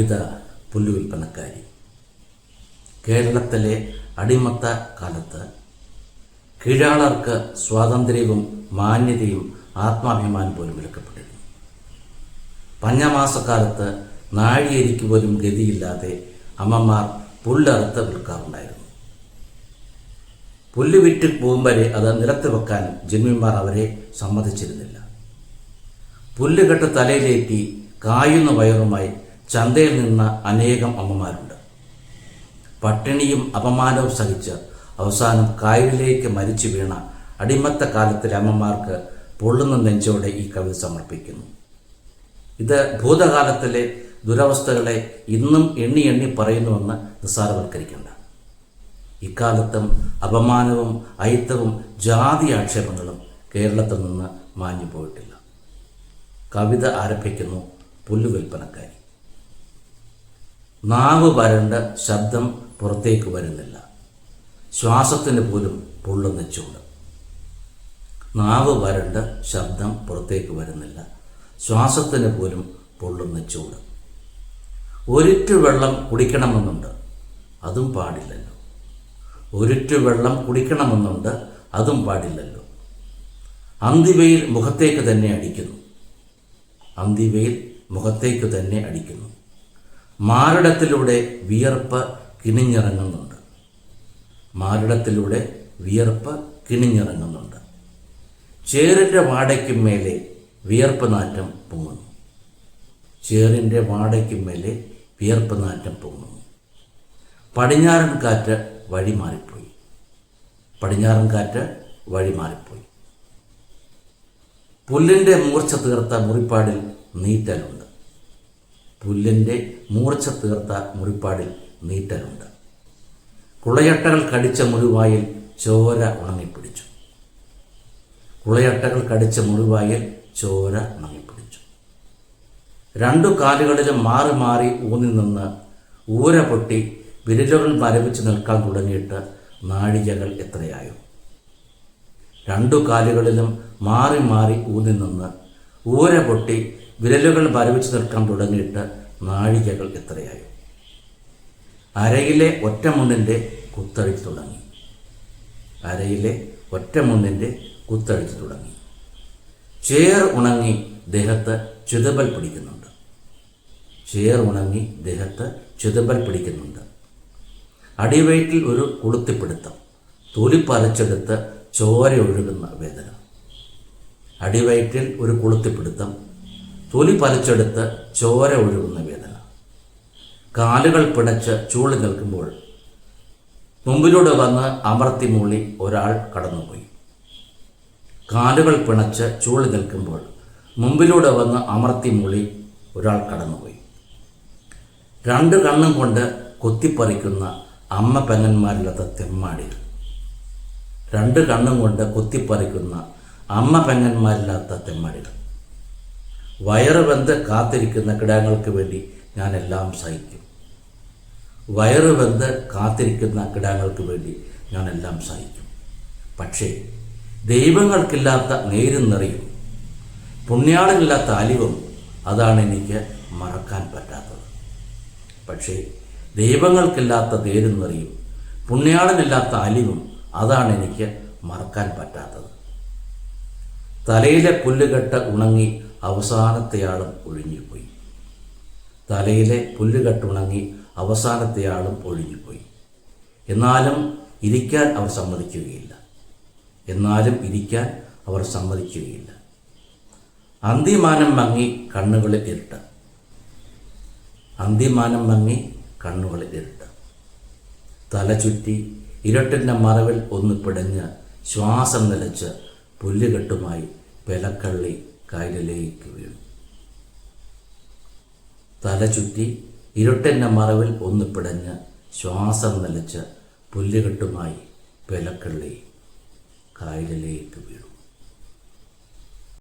കവിത പുല്ലുവിൽപ്പനക്കാരി കേരളത്തിലെ അടിമത്ത കാലത്ത് കീഴാളർക്ക് സ്വാതന്ത്ര്യവും മാന്യതയും ആത്മാഭിമാനം പോലും വിലക്കപ്പെട്ടിരുന്നു. പഞ്ഞമാസക്കാലത്ത് നാഴിയരിക്ക് പോലും ഗതിയില്ലാതെ അമ്മമാർ പുല്ലറുത്ത് വിൽക്കാറുണ്ടായിരുന്നു. പുല്ല് വിറ്റ് പോകും വരെ അത് നിലത്ത് വെക്കാൻ ജന്മിമാർ അവരെ സമ്മതിച്ചിരുന്നില്ല. പുല്ലുകെട്ട് തലയിലേറ്റി കായുന്ന വയറുമായി ചന്തയിൽ നിന്ന അനേകം അമ്മമാരുണ്ട്. പട്ടിണിയും അപമാനവും സഹിച്ച് അവസാനം കായലിലേക്ക് മരിച്ചു വീണ അടിമത്ത കാലത്തിലെ അമ്മമാർക്ക് പൊള്ളുന്ന നെഞ്ചോടെ ഈ കവിത സമർപ്പിക്കുന്നു. ഇത് ഭൂതകാലത്തിലെ ദുരവസ്ഥകളെ ഇന്നും എണ്ണി എണ്ണി പറയുന്നുവെന്ന് നിസ്സാരവൽക്കരിക്കേണ്ട. ഇക്കാലത്തും അപമാനവും അയിത്തവും ജാതി ആക്ഷേപങ്ങളും കേരളത്തിൽ നിന്ന് മാഞ്ഞു പോയിട്ടില്ല കവിത ആരംഭിക്കുന്നു പുല്ലുവിൽപ്പനക്കാരി. നാവ് വരണ്ട ശബ്ദം പുറത്തേക്ക് വരുന്നില്ല. ശ്വാസത്തിന് പോലും പൊള്ളുന്ന ചൂട്. നാവ് വരണ്ട ശബ്ദം പുറത്തേക്ക് വരുന്നില്ല. ശ്വാസത്തിന് പോലും പൊള്ളുന്ന ചൂട്. ഒരിറ്റു വെള്ളം കുടിക്കണമെന്നുണ്ട് അതും പാടില്ലല്ലോ. ഒരിറ്റു വെള്ളം കുടിക്കണമെന്നുണ്ട് അതും പാടില്ലല്ലോ. അന്തിവയിൽ മുഖത്തേക്ക് തന്നെ അടിക്കുന്നു. അന്തിവയിൽ മുഖത്തേക്ക് തന്നെ അടിക്കുന്നു. മാരടത്തിലൂടെ വിയർപ്പ് കിണിഞ്ഞിറങ്ങുന്നുണ്ട്. മാരടത്തിലൂടെ വിയർപ്പ് കിണിഞ്ഞിറങ്ങുന്നുണ്ട്. ചേറിന്റെ വാടയ്ക്കും മേലെ വിയർപ്പ് നാറ്റം പൊങ്ങുന്നു. ചേറിന്റെ വാടയ്ക്കും മേലെ വിയർപ്പ് നാറ്റം പൊങ്ങുന്നു. പടിഞ്ഞാറൻ കാറ്റ് വഴി മാറിപ്പോയി. പടിഞ്ഞാറൻ കാറ്റ് വഴി മാറിപ്പോയി. പുല്ലിന്റെ മൂർച്ച തീർത്ത മുറിപ്പാടിൽ നീറ്റലുണ്ട്. പുല്ലിന്റെ മൂർച്ച തീർത്ത മുറിപ്പാടിൽ നീറ്റലുണ്ട് കുളയട്ടകൾ കടിച്ച മുറിവായിൽ ചോര ഉണങ്ങിപ്പിടിച്ചു. കുളയട്ടകൾ കടിച്ച മുറിവായിൽ ചോര ഉണങ്ങിപ്പിടിച്ചു. രണ്ടു കാലുകളിലും മാറി മാറി ഊന്നി നിന്ന് ഊര പൊട്ടി വിരലുകൾ മരവിച്ച് നിൽക്കാൻ തുടങ്ങിയിട്ട് നാഴികകൾ എത്രയായോ. രണ്ടു കാലുകളിലും മാറി മാറി ഊന്നി നിന്ന് ഊര പൊട്ടി വിരലുകൾ മരവിച്ച് നിൽക്കാൻ തുടങ്ങിയിട്ട് നാഴികകൾ എത്രയായി? അരയിലെ ഒറ്റമുണ്ണിന്റെ കുത്തഴിച്ചു തുടങ്ങി. അരയിലെ ഒറ്റമുണ്ണിന്റെ കുത്തഴിച്ചു തുടങ്ങി. ചേർ ഉണങ്ങി ദേഹത്ത് ചുതബൽ പിടിക്കുന്നുണ്ട്. ചേർ ഉണങ്ങി ദേഹത്ത് ചുതബൽ പിടിക്കുന്നുണ്ട്. അടിവയറ്റിൽ ഒരു കുളുത്തിപ്പിടുത്തം. തൊലിപ്പറിച്ചെടുത്ത് ചോര ഒഴുകുന്ന വേദന. അടിവയറ്റിൽ ഒരു കുളുത്തിപ്പിടുത്തം. തൊലി പലിച്ചെടുത്ത് ചോര ഒഴുകുന്ന വേദന. കാലുകൾ പിടച്ച് ചൂളി നിൽക്കുമ്പോൾ മുമ്പിലൂടെ വന്ന് അമർത്തി മൂളി ഒരാൾ കടന്നുപോയി. കാലുകൾ പിണച്ച് ചൂളി നിൽക്കുമ്പോൾ മുമ്പിലൂടെ വന്ന് അമർത്തി മൂളി ഒരാൾ കടന്നുപോയി. രണ്ട് കണ്ണും കൊണ്ട് കൊത്തിപ്പറിക്കുന്ന അമ്മ പെങ്ങന്മാരില്ലാത്ത തെമ്മാടികൾ രണ്ട് കണ്ണും കൊണ്ട് കൊത്തിപ്പറിക്കുന്ന അമ്മ പെങ്ങന്മാരില്ലാത്ത തെമ്മാടികൾ. വയറ് വെന്ത് കാത്തിരിക്കുന്ന കിടാങ്ങൾക്ക് വേണ്ടി ഞാനെല്ലാം സഹിക്കും. വയറ് വെന്ത് കാത്തിരിക്കുന്ന കിടാങ്ങൾക്ക് വേണ്ടി ഞാനെല്ലാം സഹിക്കും. പക്ഷേ ദൈവങ്ങൾക്കില്ലാത്ത നേരും നിറയും പുണ്യാളില്ലാത്ത അലിവും അതാണ് എനിക്ക് മറക്കാൻ പറ്റാത്തത്. പക്ഷേ ദൈവങ്ങൾക്കില്ലാത്ത നേരും നിറയും പുണ്യാളനില്ലാത്ത അലിവും അതാണ് എനിക്ക് മറക്കാൻ പറ്റാത്തത്. തലയിലെ പുല്ലുകെട്ട് ഉണങ്ങി അവസാനത്തെയാളും ഒഴിഞ്ഞുപോയി. തലയിലെ പുല്ലുകെട്ടുണങ്ങി അവസാനത്തെയാളും ഒഴിഞ്ഞുപോയി. എന്നാലും ഇരിക്കാൻ അവർ സമ്മതിക്കുകയില്ല. എന്നാലും ഇരിക്കാൻ അവർ സമ്മതിക്കുകയില്ല. അന്തിമാനം മങ്ങി കണ്ണുകളിൽ ഇരുട്ട്. അന്തിമാനം മങ്ങി കണ്ണുകളിൽ ഇരുട്ട്. തല ചുറ്റി ഇരട്ടിന്റെ മറവിൽ ഒന്ന് പിടഞ്ഞ് ശ്വാസം നിലച്ച് പുല്ലുകെട്ടുമായി പെലക്കള്ളി കായലിലേക്ക് വീണു തല ചുറ്റി ഇരുട്ടെന്ന മറവിൽ ഒന്ന് പിടഞ്ഞ് ശ്വാസം നിലച്ച് പുല്ലുകെട്ടുമായി പിലക്കള്ളി കായലിലേക്ക് വീണു